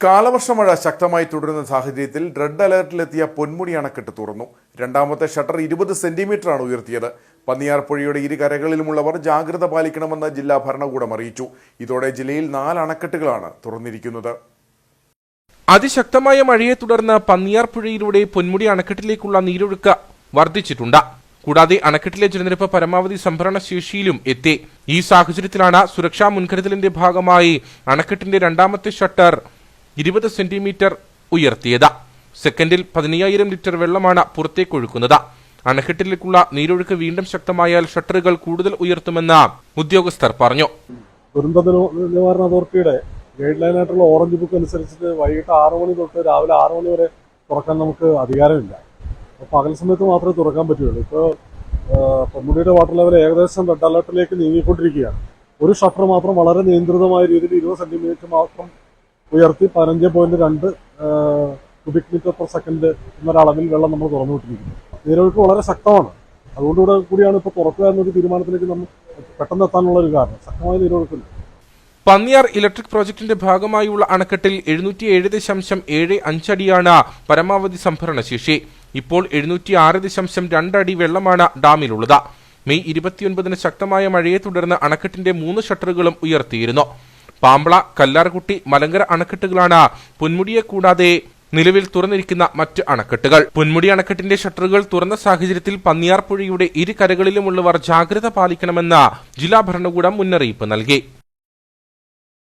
കാലവർഷ മഴ ശക്തമായി തുടരുന്ന സാഹചര്യത്തിൽ റെഡ് അലർട്ടിലെത്തിയ പൊന്മുടി അണക്കെട്ട് തുറന്നു. രണ്ടാമത്തെ ഷട്ടർ ഇരുപത് സെന്റിമീറ്ററാണ് ഉയർത്തിയത്. പന്നിയാർ പുഴയുടെ ഇരു കരകളിലുമുള്ളവർ ജാഗ്രത പാലിക്കണമെന്ന് ജില്ലാ ഭരണകൂടം അറിയിച്ചു. ഇതോടെ ജില്ലയിൽ നാല് അണക്കെട്ടുകളാണ് തുറന്നിരിക്കുന്നത്. അതിശക്തമായ മഴയെ തുടർന്ന് പന്നിയാർ പുഴയിലൂടെ പൊന്മുടി അണക്കെട്ടിലേക്കുള്ള നീരൊഴുക്ക് വർദ്ധിച്ചിട്ടുണ്ട്. കൂടാതെ അണക്കെട്ടിലെ ജലനിരപ്പ് പരമാവധി സംഭരണ ശേഷിയിലും എത്തി. ഈ സാഹചര്യത്തിലാണ് സുരക്ഷാ മുൻകരുതലിന്റെ ഭാഗമായി അണക്കെട്ടിന്റെ രണ്ടാമത്തെ ഷട്ടർ ഇരുപത് സെന്റിമീറ്റർ ഉയർത്തിയത്. സെക്കൻഡിൽ പതിനയ്യായിരം ലിറ്റർ വെള്ളമാണ് പുറത്തേക്കൊഴുക്കുന്നത് അണക്കെട്ടിലേക്കുള്ള നീരൊഴുക്ക് വീണ്ടും ശക്തമായാൽ ഷട്ടറുകൾ കൂടുതൽ ഉയർത്തുമെന്ന് ഉദ്യോഗസ്ഥർ പറഞ്ഞു. ദുരന്ത നിവ- നിവാരണ അതോറിറ്റിയുടെ ഗൈഡ് ലൈൻ ആയിട്ടുള്ള ഓറഞ്ച് ബുക്ക് അനുസരിച്ചിട്ട് വൈകിട്ട് ആറ് മണി തൊട്ട് രാവിലെ ആറ് മണി വരെ തുറക്കാൻ നമുക്ക് അധികാരമില്ല. പകൽ സമയത്ത് മാത്രമേ തുറക്കാൻ പറ്റുള്ളൂ ഇപ്പോൾ പൊന്മുടിയുടെ വാട്ടർ ലെവൽ ഏകദേശം റെഡ് അലർട്ടിലേക്ക് നീങ്ങിക്കൊണ്ടിരിക്കുകയാണ്. ഒരു ഷട്ടർ മാത്രം വളരെ നിയന്ത്രിതമായ രീതിയിൽ ഇരുപത് സെന്റിമീറ്റർ മാത്രം ഉയർത്തി പതിനഞ്ച് പോയിന്റ് രണ്ട് ക്യൂബിക് മീറ്റർ പെർ സെക്കൻഡ് എന്നൊരളവിൽ വെള്ളം നമ്മൾ തുറന്നു വിട്ടിരിക്കുന്നു. നീരൊഴുക്ക് വളരെ ശക്തമാണ്. അതുകൊണ്ടുകൂടെ കൂടിയാണ് ഇപ്പോൾ തുറക്കുക എന്നൊരു തീരുമാനത്തിലേക്ക് നമ്മൾ പെട്ടെന്ന് എത്താനുള്ള ഒരു കാരണം. ശക്തമായ നീരൊഴുക്കുണ്ട്. പന്നിയാർ ഇലക്ട്രിക് പ്രോജക്ടിന്റെ ഭാഗമായുള്ള അണക്കെട്ടിൽ എഴുന്നൂറ്റി ഏഴ് ദശാംശം ഏഴ് അഞ്ചടിയാണ് പരമാവധി സംഭരണ ശേഷി. ഇപ്പോൾ എഴുന്നൂറ്റി ആറ് ദശാംശം രണ്ടടി വെള്ളമാണ് ഡാമിലുള്ളത്. മെയ് ഇരുപത്തിയൊൻപതിന് ശക്തമായ മഴയെ തുടർന്ന് അണക്കെട്ടിന്റെ മൂന്ന് ഷട്ടറുകളും ഉയർത്തിയിരുന്നു. പാമ്പള കല്ലാർകുട്ടി മലങ്കര അണക്കെട്ടുകളാണ് പൊന്മുടിയെ കൂടാതെ നിലവിൽ തുറന്നിരിക്കുന്ന മറ്റ് അണക്കെട്ടുകൾ. പൊന്മുടി അണക്കെട്ടിന്റെ ഷട്ടറുകൾ തുറന്ന സാഹചര്യത്തിൽ പന്നിയാർ പുഴയുടെ ഇരു കരകളിലുമുള്ളവർ ജാഗ്രത പാലിക്കണമെന്ന് ജില്ലാ ഭരണകൂടം മുന്നറിയിപ്പ് നൽകി.